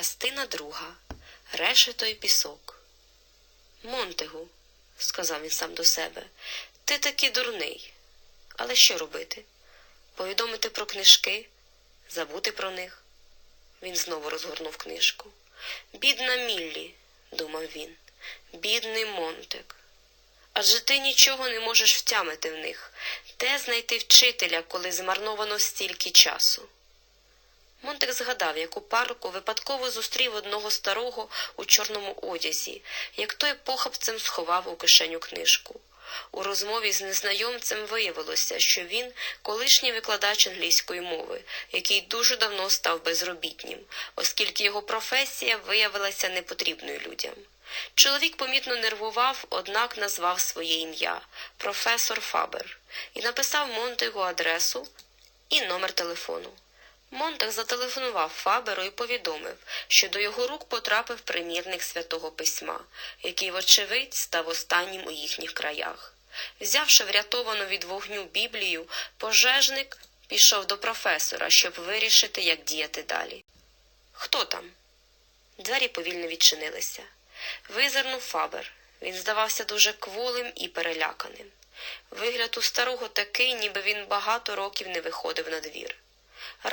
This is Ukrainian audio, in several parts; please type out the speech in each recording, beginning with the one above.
Частина друга. Решето й пісок. Монтегу, сказав він сам до себе, ти таки дурний. Але що робити? Повідомити про книжки, забути про них. Він знову розгорнув книжку. Бідна Міллі, думав він, бідний Монтек. Адже ти нічого не можеш втямити в них, де знайти вчителя, коли змарновано стільки часу. Монтик згадав, як у парку випадково зустрів одного старого у чорному одязі, як той похапцем сховав у кишеню книжку. У розмові з незнайомцем виявилося, що він колишній викладач англійської мови, який дуже давно став безробітнім, оскільки його професія виявилася непотрібною людям. Чоловік помітно нервував, однак назвав своє ім'я професор Фабер, і написав Монтегу адресу і номер телефону. Монтег зателефонував Фаберу і повідомив, що до його рук потрапив примірник святого письма, який, вочевидь, став останнім у їхніх краях. Взявши врятовану від вогню Біблію, пожежник пішов до професора, щоб вирішити, як діяти далі. Хто там? Двері повільно відчинилися. Визирнув Фабер. Він здавався дуже кволим і переляканим. Вигляд у старого такий, ніби він багато років не виходив на двір.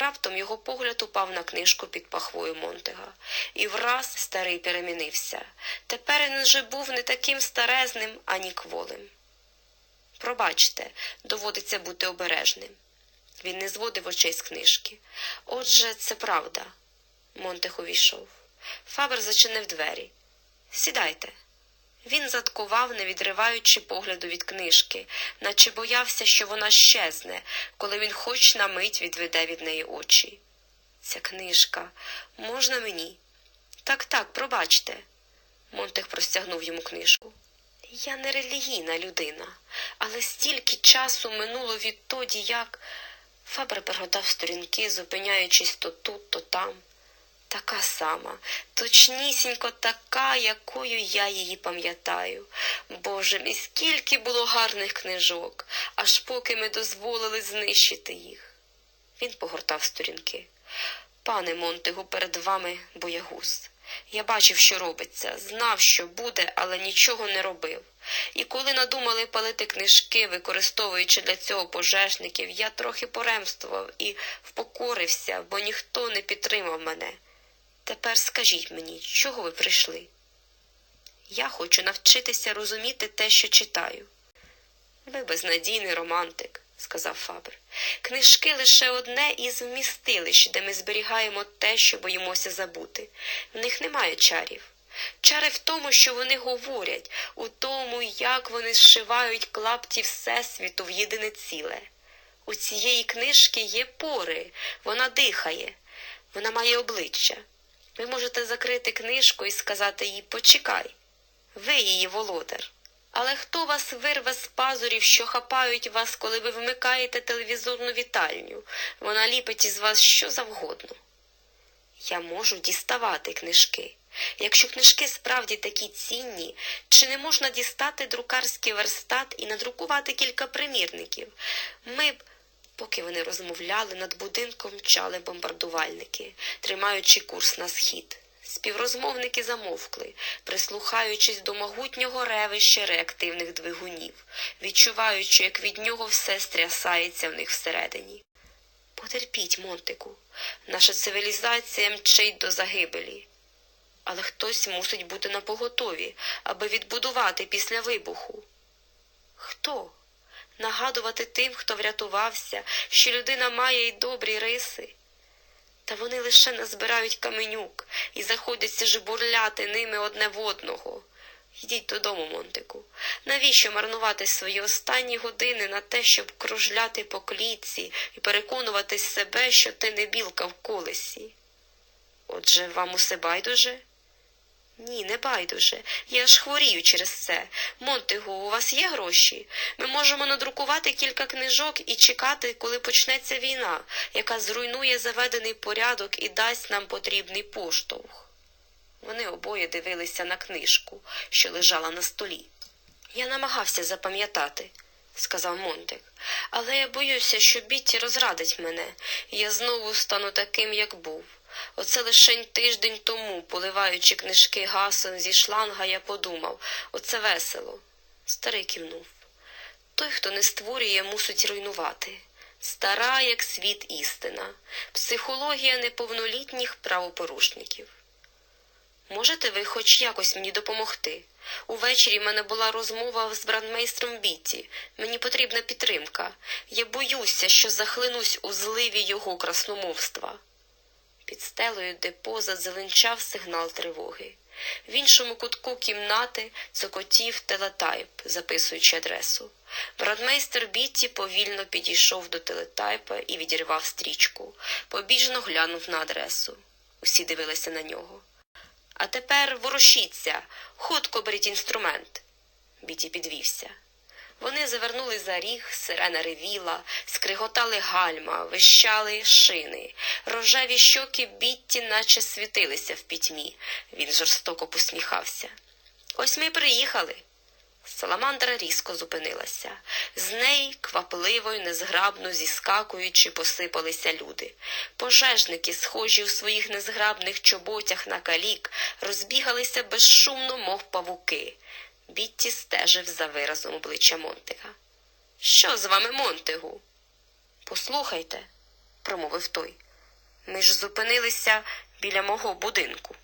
Раптом його погляд упав на книжку під пахвою Монтега, і враз старий перемінився. Тепер він вже був не таким старезним, ані кволим. Пробачте, доводиться бути обережним. Він не зводив очей з книжки. Отже, це правда. Монтег увійшов. Фабер зачинив двері. Сідайте. Він заткував, не відриваючи погляду від книжки, наче боявся, що вона щезне, коли він хоч на мить відведе від неї очі. Ця книжка можна мені? Так, так, пробачте. Монтех простягнув йому книжку. Я не релігійна людина, але стільки часу минуло відтоді, як. Фабер переготав сторінки, зупиняючись то тут, то там. Така сама, точнісінько така, якою я її пам'ятаю. Боже мій, скільки було гарних книжок, аж поки ми дозволили знищити їх. Він погортав сторінки. Пане Монтегу, перед вами боягуз. Я бачив, що робиться, знав, що буде, але нічого не робив. І коли надумали палити книжки, використовуючи для цього пожежників, я трохи поремствував і впокорився, бо ніхто не підтримав мене. Тепер скажіть мені, чого ви прийшли? Я хочу навчитися розуміти те, що читаю. Ви безнадійний романтик, сказав Фабр. Книжки лише одне із вмістилищ, де ми зберігаємо те, що боїмося забути. В них немає чарів. Чари в тому, що вони говорять, у тому, як вони зшивають клапті Всесвіту в єдине ціле. У цієї книжки є пори, вона дихає, вона має обличчя. Ви можете закрити книжку і сказати їй Почекай, ви її володар. Але хто вас вирве з пазурів, що хапають вас, коли ви вмикаєте телевізорну вітальню? Вона ліпить із вас що завгодно. Я можу діставати книжки. Якщо книжки справді такі цінні, чи не можна дістати друкарський верстат і надрукувати кілька примірників? Ми б. Поки вони розмовляли, над будинком мчали бомбардувальники, тримаючи курс на схід. Співрозмовники замовкли, прислухаючись до могутнього ревища реактивних двигунів, відчуваючи, як від нього все стрясається в них всередині. Потерпіть, Монтику, наша цивілізація мчить до загибелі. Але хтось мусить бути на поготові, аби відбудувати після вибуху. Хто? Нагадувати тим, хто врятувався, що людина має й добрі риси. Та вони лише назбирають каменюк і заходяться жбурляти ними одне в одного. Йдіть додому, Монтику. Навіщо марнувати свої останні години на те, щоб кружляти по клітці і переконувати себе, що ти не білка в колесі? Отже, вам усе байдуже? Ні, не байдуже. Я ж хворію через це. Монтегу, у вас є гроші? Ми можемо надрукувати кілька книжок і чекати, коли почнеться війна, яка зруйнує заведений порядок і дасть нам потрібний поштовх. Вони обоє дивилися на книжку, що лежала на столі. Я намагався запам'ятати, сказав Монтик, але я боюся, що Бітті розрадить мене, я знову стану таким, як був. Оце лишень тиждень тому, поливаючи книжки гасом зі шланга, я подумав оце весело. Старий кивнув. Той, хто не створює, мусить руйнувати. Стара, як світ істина, психологія неповнолітніх правопорушників. Можете ви хоч якось мені допомогти? Увечері в мене була розмова з брандмейстром Бітті. Мені потрібна підтримка. Я боюся, що захлинусь у зливі його красномовства. Під стелею депо зазеленчав сигнал тривоги. В іншому кутку кімнати цокотів телетайп, записуючи адресу. Брадмейстер Бітті повільно підійшов до телетайпа і відірвав стрічку. Побіжно глянув на адресу. Усі дивилися на нього. А тепер ворушіться, хутко беріть інструмент. Біті підвівся. Вони завернули за ріг, сирена ревіла, скриготали гальма, вищали шини. Рожеві щоки Бітті наче світилися в пітьмі. Він жорстоко посміхався. Ось ми приїхали. Саламандра різко зупинилася. З неї, квапливо й незграбно зіскакуючи, посипалися люди. Пожежники, схожі у своїх незграбних чоботях на калік, розбігалися безшумно, мов павуки. Бітті стежив за виразом обличчя Монтега. Що з вами, Монтегу? Послухайте, промовив той. Ми ж зупинилися біля мого будинку.